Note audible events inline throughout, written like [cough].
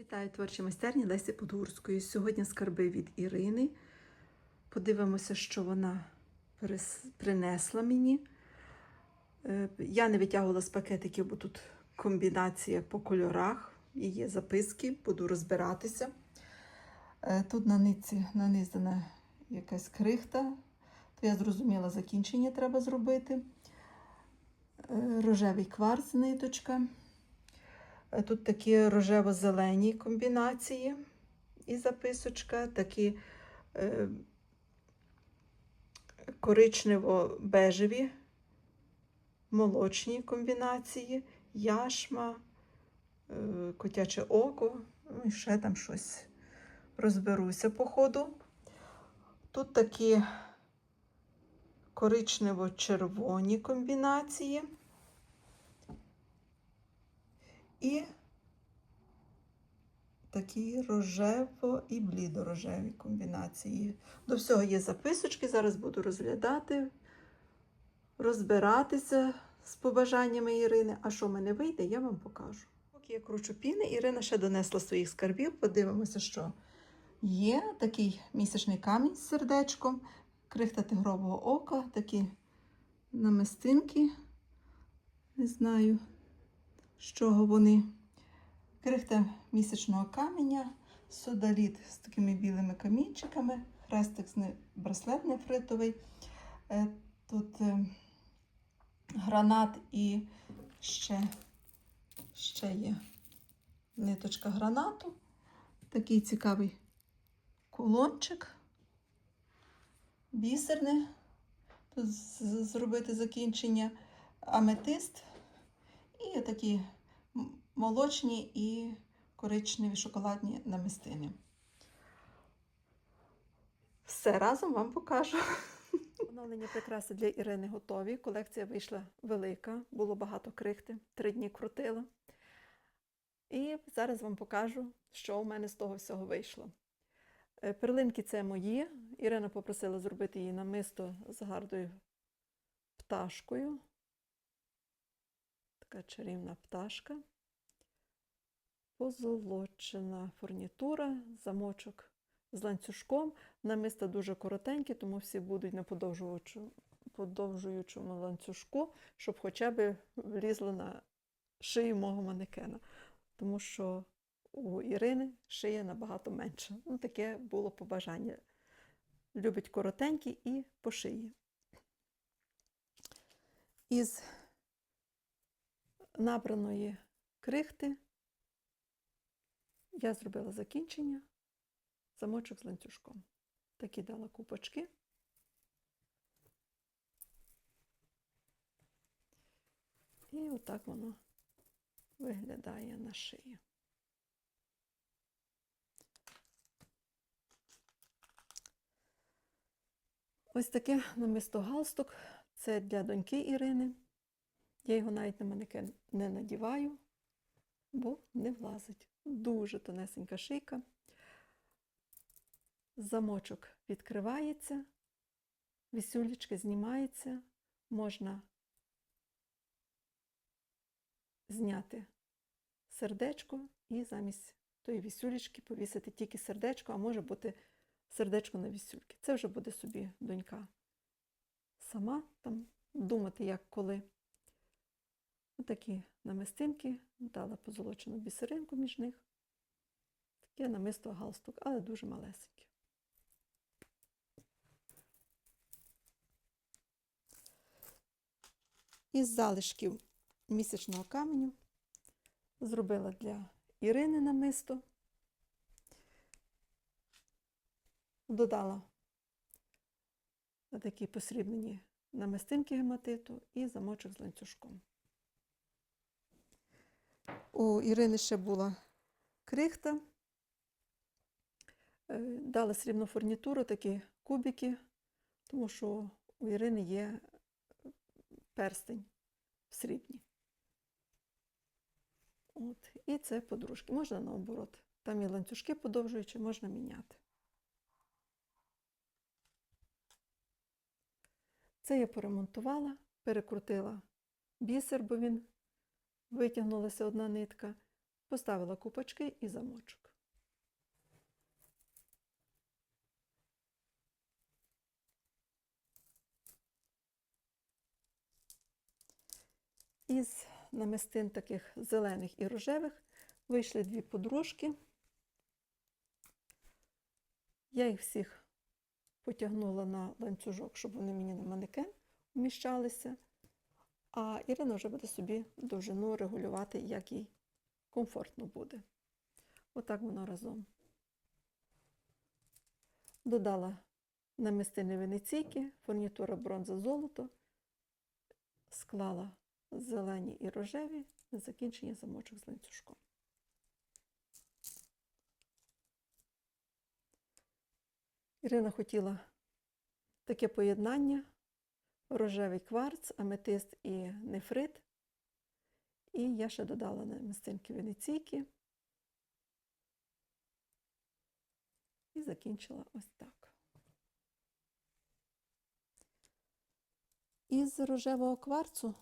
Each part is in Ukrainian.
Вітаю творчі майстерні Лесі Подгурської. Сьогодні скарби від Ірини. Подивимося, що вона принесла мені. Е, Я не витягувала з пакетиків, бо тут комбінація по кольорах і є записки, буду розбиратися. Е, Тут на нитці нанизана якась крихта, то я зрозуміла, закінчення треба зробити. Е, Рожевий кварц ниточка. Е, Тут такі рожево-зелені комбінації і записочка, такі е, коричнево-бежеві молочні комбінації, яшма, е, котяче око, ну і ще там щось розберуся по ходу. Тут такі коричнево-червоні комбінації. І такі рожево і блідорожеві комбінації. До всього є записочки, зараз буду розглядати, розбиратися з побажаннями Ірини. А що в мене вийде, я вам покажу. Поки я кручу піни, Ірина ще донесла своїх скарбів. Подивимося, що є такий місячний камінь з сердечком, крихта тигрового ока, такі намистинки. Не знаю, з чого вони. Крихта місячного каменя, содаліт з такими білими камінчиками, хрестик з браслет нефритовий. Е, Тут е, гранат і ще, ще є ниточка гранату. Такий цікавий кулончик, бісерне. Тут зробити закінчення аметист. І такі молочні і коричневі шоколадні намистини. Все разом вам покажу. [laughs] Оновлення прикраси для Ірини готові. Колекція вийшла велика, було багато крихти, три дні крутила. І зараз вам покажу, що у мене з того всього вийшло. Е, Перлинки це мої. Ірина попросила зробити її намисто з гардою пташкою. Така чарівна пташка. Позолочена фурнітура, замочок з ланцюжком. Намиста дуже коротенькі, тому всі будуть на подовжуючому ланцюжку, щоб хоча б влізло на шию мого манекена. Тому що у Ірини шия набагато менша. Ну, таке було побажання. Любить коротенькі і по шиї. Із набраної крихти я зробила закінчення, замочок з ланцюжком. Такі дала купочки. І отак воно виглядає на шиї. Ось таке намисто галстук. Це для доньки Ірини. Я його навіть на манекен не надіваю, бо не влазить. Дуже тонесенька шийка. Замочок відкривається, вісюлечка знімається, можна зняти сердечко і замість тої вісюлечки повісити тільки сердечко, а може бути сердечко на вісюльки. Це вже буде собі донька сама там думати, як коли. Такі намистинки, дала позолочену бісеринку між них. Таке намисто галстук, але дуже малесеньке. Із залишків місячного каменю зробила для Ірини намисто. Додала такі посрібнені намистинки гематиту і замочок з ланцюжком. У Ірини ще була крихта. Е, Дала срібну фурнітуру, такі кубики, тому що у Ірини є перстень в срібні. От. І це подружки. Можна наоборот. Там і ланцюжки подовжуючі, можна міняти. Це я поремонтувала, перекрутила бісер, бо він витягнулася одна нитка. Поставила купочки і замочок. Із намистин таких зелених і рожевих вийшли дві подружки. Я їх всіх потягнула на ланцюжок, щоб вони мені на манекен вміщалися. А Ірина вже буде собі довжину регулювати, як їй комфортно буде. Отак воно разом. Додала намистини венеційки, фурнітура бронза золото, склала зелені і рожеві на закінчення замочок з ланцюжком. Ірина хотіла таке поєднання: рожевий кварц, аметист і нефрит. І я ще додала на мистинки венеційки. І закінчила ось так. Із рожевого кварцу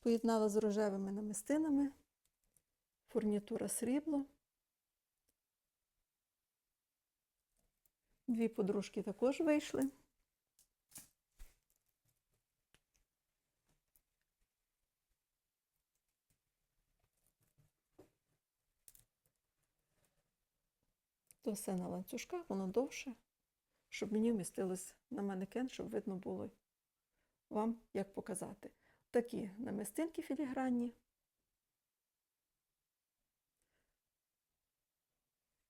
поєднала з рожевими намистинами, фурнітура срібло. Дві подружки також вийшли. То все на ланцюжках, воно довше, щоб мені вмістилось на манекен, щоб видно було вам, як показати. Такі намистинки філігранні.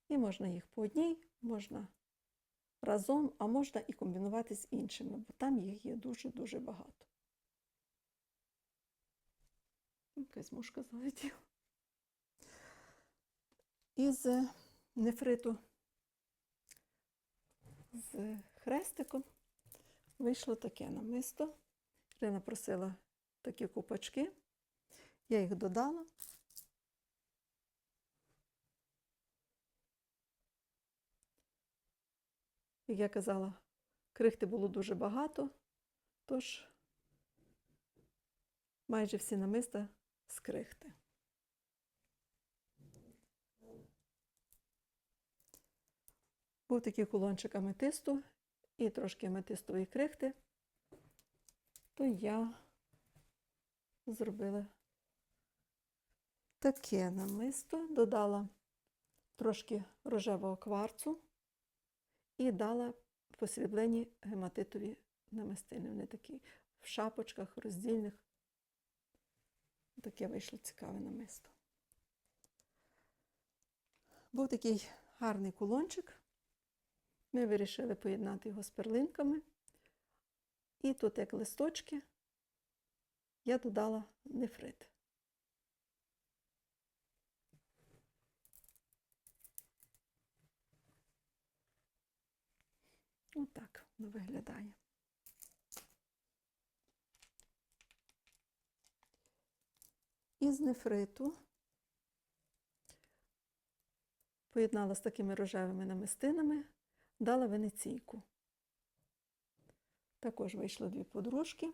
І можна їх по одній, можна разом, а можна і комбінувати з іншими, бо там їх є дуже-дуже багато. Якась мушка залетіла. Із нефриту з хрестиком вийшло таке намисто. Ірина просила такі купачки. Я їх додала. Як я казала, крихти було дуже багато, тож майже всі намиста з крихти. Був такий кулончик аметисту і трошки аметистової крихти, то я зробила таке намисто, додала трошки рожевого кварцу і дала посріблені гематитові намистини. Вони такі в шапочках роздільних. Таке вийшло цікаве намисто. Був такий гарний кулончик. Ми вирішили поєднати його з перлинками. І тут, як листочки, я додала нефрит. Отак воно виглядає. Із нефриту поєднала з такими рожевими намистинами, дала венеційку. Також вийшло дві подружки.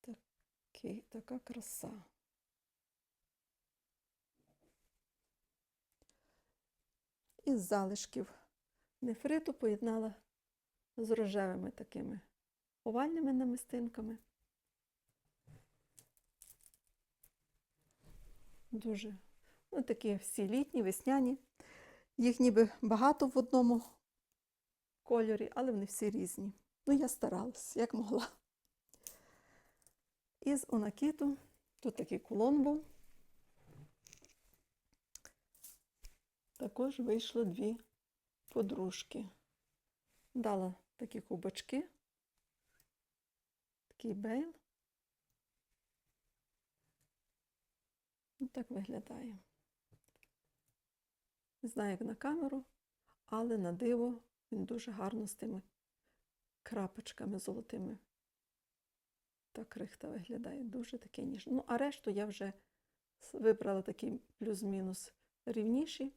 Такий, така краса. Із залишків нефриту поєднала з рожевими такими овальними намистинками. Дуже ну, такі всі літні, весняні. Їх ніби багато в одному кольорі, але вони всі різні. Ну, я старалась, як могла. Із онакіту тут такий кулон був. Також вийшло дві подружки. Дала такі кубочки, такий бейл. Ось так виглядає. Не знаю, як на камеру, але на диво він дуже гарно з тими крапочками золотими. Та крихта виглядає дуже таке ніжне. Ну, а решту я вже вибрала такі плюс-мінус рівніші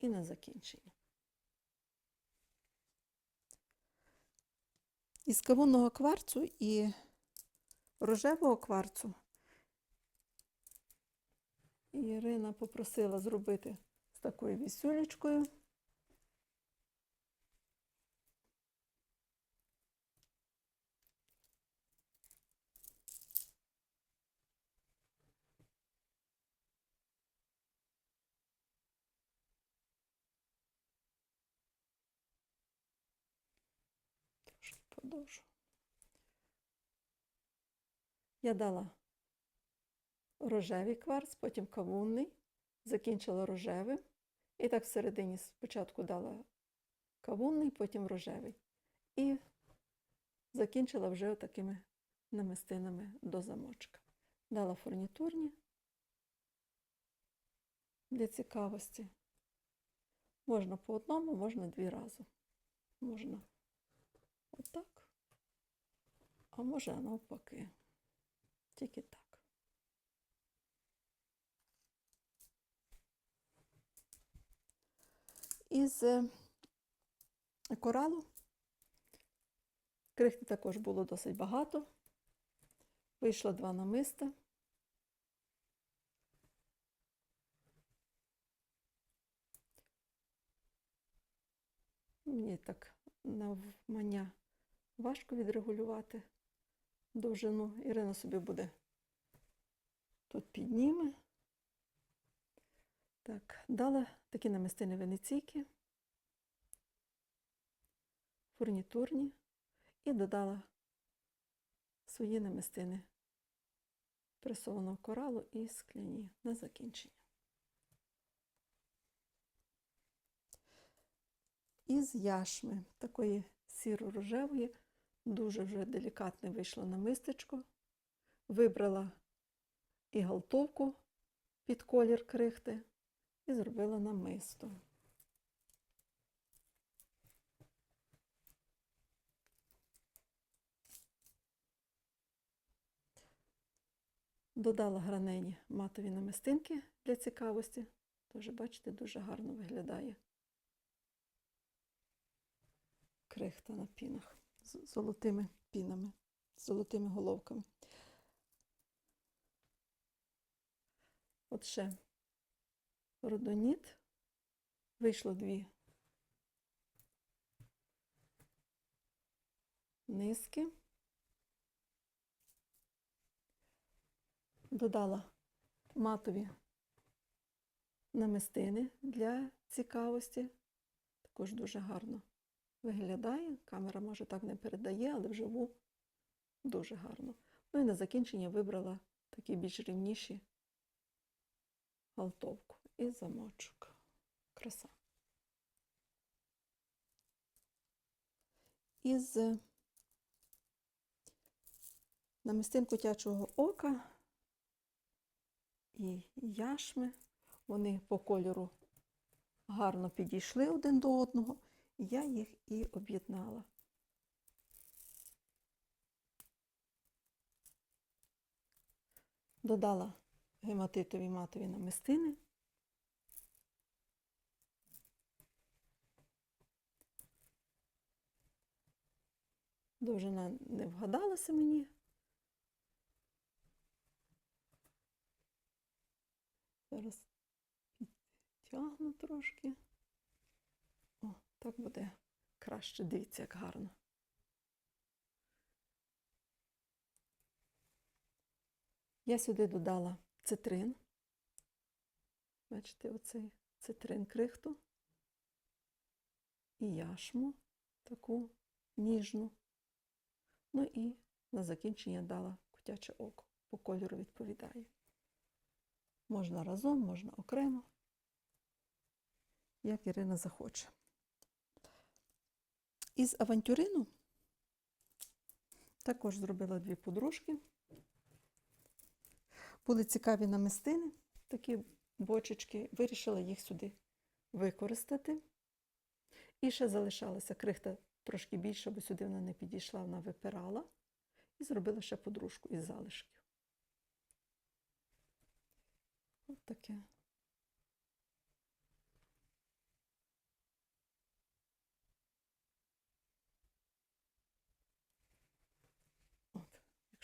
і на закінчення. Із кавунного кварцу і рожевого кварцу Ірина попросила зробити з такою вісюлечкою. Трошки подовжу. Я дала рожевий кварц, потім кавунний, закінчила рожевим. І так всередині спочатку дала кавунний, потім рожевий. І закінчила вже такими намистинами до замочка. Дала фурнітурні для цікавості. Можна по одному, можна дві рази. Можна отак, а може навпаки. Тільки так. Із е, коралу крихти також було досить багато. Вийшло два намиста. Мені так навмання важко відрегулювати довжину. Ірина собі буде тут підніме. Так, дала такі намистини венеційки, фурнітурні і додала свої намистини пресованого коралу і скляні на закінчення. Із яшми такої сіро-рожевої, дуже вже делікатне вийшло намистечко. Вибрала і галтовку під колір крихти і зробила намисто. Додала гранені матові намистинки для цікавості. Тож, бачите, дуже гарно виглядає крихта на пінах з золотими пінами, з золотими головками. От ще родоніт. Вийшло дві низки. Додала матові намистини для цікавості. Також дуже гарно виглядає. Камера, може, так не передає, але вживу дуже гарно. Ну і на закінчення вибрала такі більш рівніші галтовку і замочок. Краса. Із намистин котячого ока і яшми. Вони по кольору гарно підійшли один до одного, я їх і об'єднала. Додала гематитові матові намистини. Довжина не вгадалася мені. Зараз підтягну трошки. Так буде краще. Дивіться, як гарно. Я сюди додала цитрин. Бачите, оцей цитрин крихту і яшму таку ніжну. Ну і на закінчення дала котяче око. По кольору відповідає. Можна разом, можна окремо, як Ірина захоче. Із авантюрину також зробила дві подружки. Були цікаві намистини, такі бочечки, вирішила їх сюди використати. І ще залишалася крихта трошки більше, бо сюди вона не підійшла, вона випирала. І зробила ще подружку із залишків. От таке.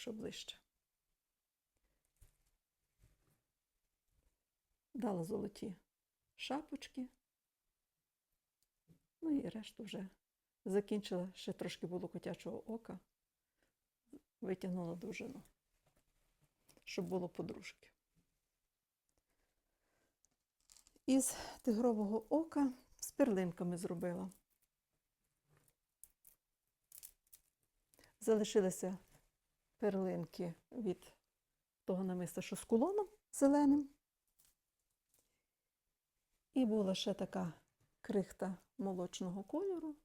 Що ближче. Дала золоті шапочки. Ну і решту вже закінчила, ще трошки було котячого ока, витягнула дружину, щоб було подружки. Із тигрового ока з перлинками зробила. Залишилися перлинки від того намиста, що з кулоном зеленим. І була ще така крихта молочного кольору.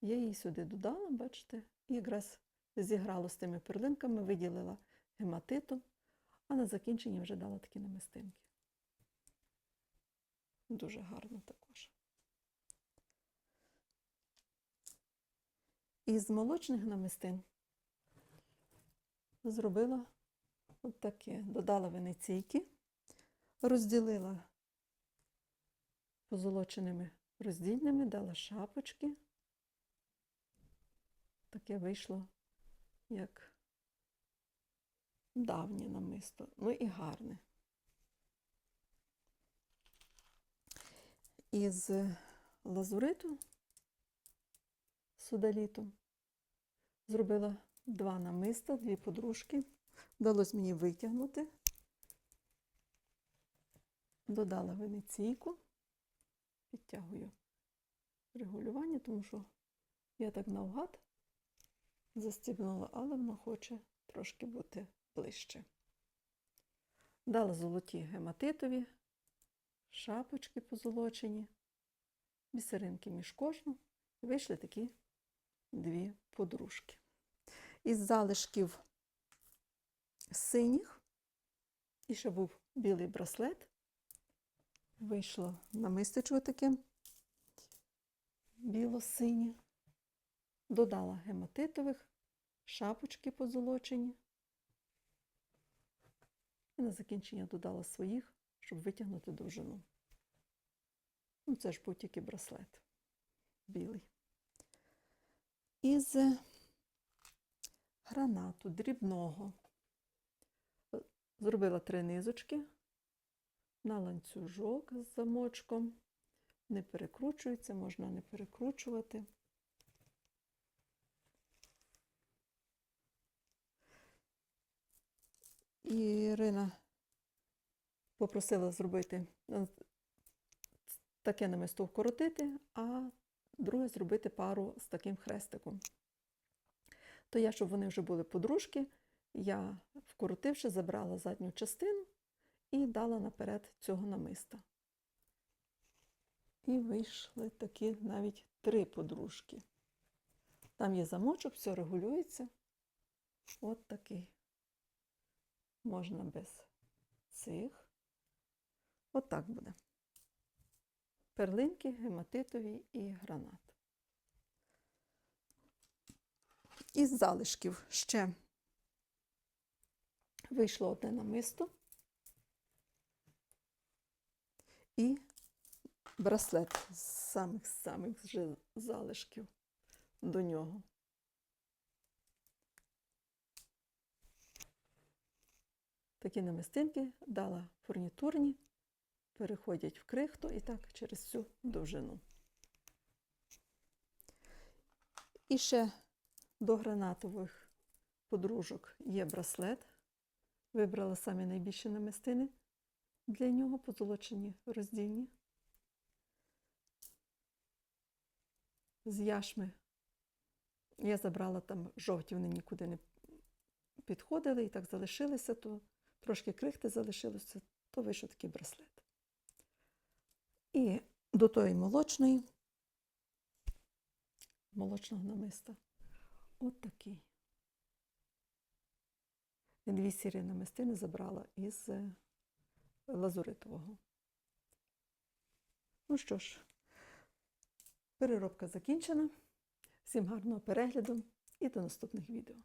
Я її сюди додала, бачите, і якраз зіграло з тими перлинками, виділила гематиту, а на закінченні вже дала такі намистинки. Дуже гарно також. Із молочних намистин зробила от. Додала венеційки, розділила позолоченими роздільними, дала шапочки. Таке вийшло як давнє намисто, ну і гарне. Із лазуриту судаліту зробила два намиста, дві подружки. Вдалося мені витягнути. Додала венеційку, підтягую регулювання, тому що я так навгад застібнула, але вона хоче трошки бути ближче. Дала золоті гематитові, шапочки позолочені, бісеринки між кожну. І вийшли такі дві подружки. Із залишків синіх, і ще був білий браслет. Вийшло намистечко таке біло-синє. Додала гематитових, шапочки позолочені. І на закінчення додала своїх, щоб витягнути довжину. Ну, це ж тільки браслет білий. Із гранату дрібного зробила три низочки на ланцюжок з замочком. Не перекручується, можна не перекручувати. І Ірина попросила зробити е, таке намисто вкоротити, а друге зробити пару з таким хрестиком. То я, щоб вони вже були подружки, я, вкоротивши, забрала задню частину і дала наперед цього намиста. І вийшли такі навіть три подружки. Там є замочок, все регулюється. От такий. Можна без цих. От так буде. Перлинки, гематитові і гранат. Із залишків ще вийшло одне намисто і браслет з самих-самих залишків до нього. Такі намистинки дала фурнітурні, переходять в крихту і так через всю довжину. І ще до гранатових подружок є браслет. Вибрала самі найбільші намистини. Для нього позолочені роздільні. З яшми я забрала там жовті, вони нікуди не підходили і так залишилися, то трошки крихти залишилося, то вийшов такий браслет. І до тої молочної, молочного намиста. От такий. Дві сірі намистини забрала із лазуритового. Ну що ж, переробка закінчена. Всім гарного перегляду і до наступних відео.